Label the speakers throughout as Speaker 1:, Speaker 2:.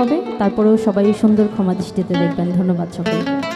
Speaker 1: হবে তারপরেও সবাই সুন্দর ক্ষমা দৃষ্টিতে দেখবেন। ধন্যবাদ সকলকে।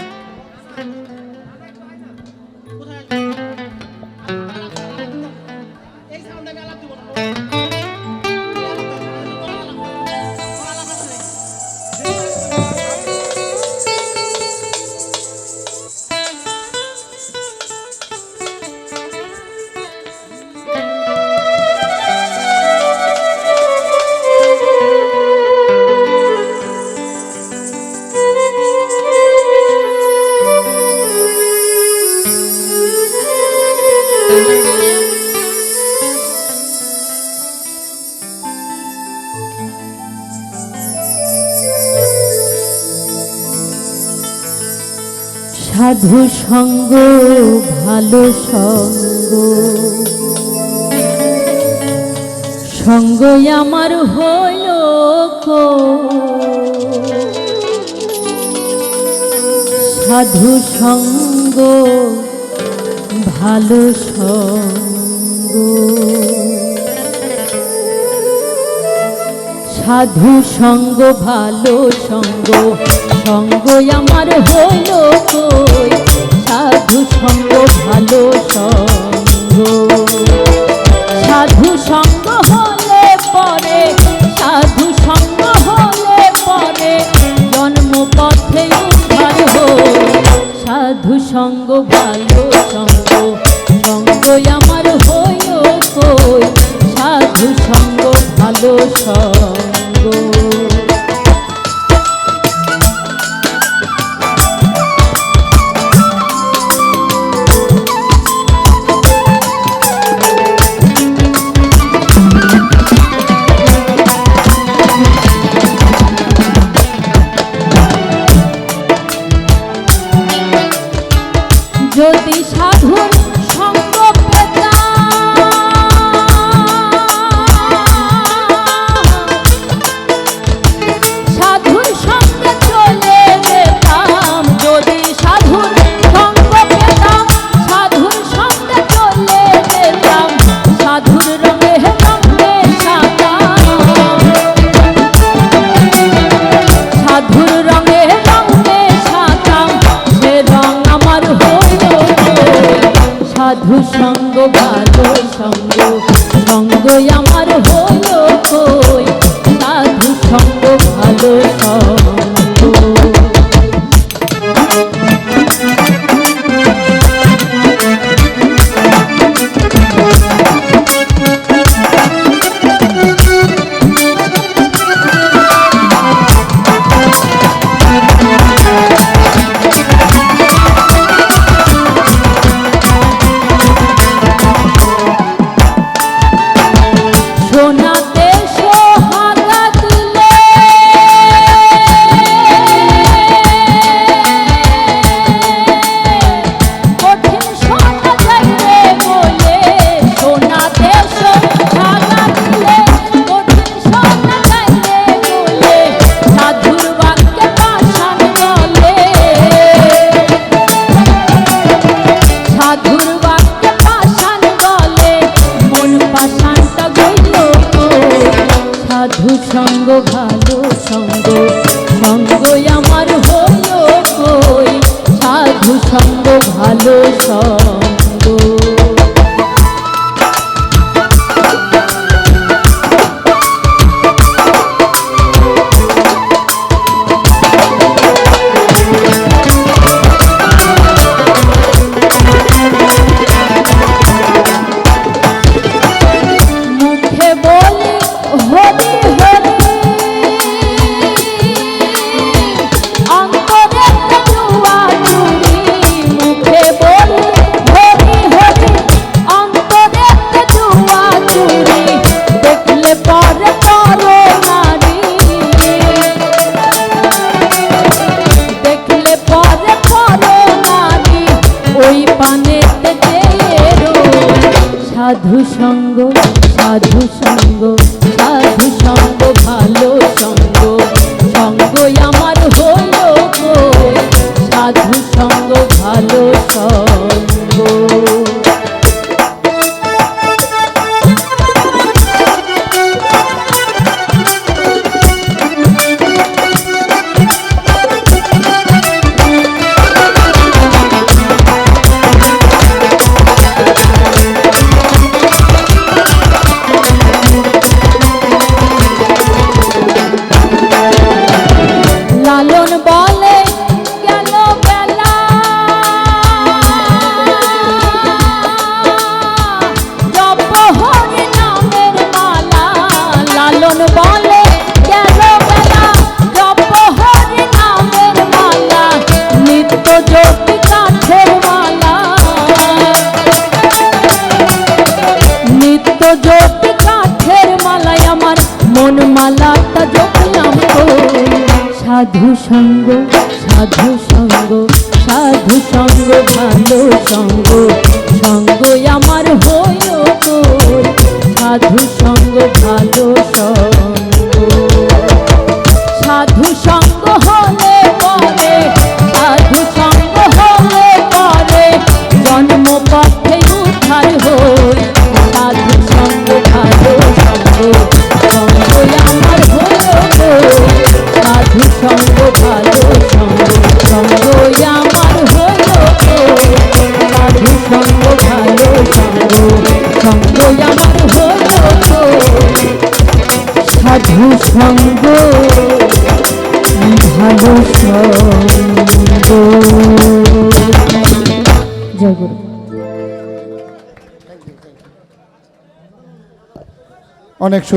Speaker 1: সাধু সঙ্গ ভালো সঙ্গ। সঙ্গ আমার হইল সাধু সঙ্গ ভালো সঙ্গ। সাধু সঙ্গ, ভালো সঙ্গ সঙ্গ আমার হলো কই? সাধু সঙ্গ, ভালো সঙ্গ। সাধু সঙ্গ হলে পরে, সাধু সঙ্গ হলে পরে জন্ম পথে উদ্ধার হয় সাধু সঙ্গ, ভালো সঙ্গ যদি সাধুর সঙ্গ ভালো সঙ্গ সঙ্গ আমার হইল সঙ্গ ভালো সঙ্গ। সঙ্গ আমার হলো কই? সাধু সঙ্গ ভালো সঙ্গ। সাধু সঙ্গ সাধু সঙ্গ সাধু সঙ্গ, ভালো সঙ্গ সঙ্গ আমার হলো সাধু সঙ্গ, ভালো সঙ্গ। জোট কাঠের মালায় আমার মন মালাটা জোটলাম সাধু সঙ্গ সাধু জয় গুরু।
Speaker 2: অনেক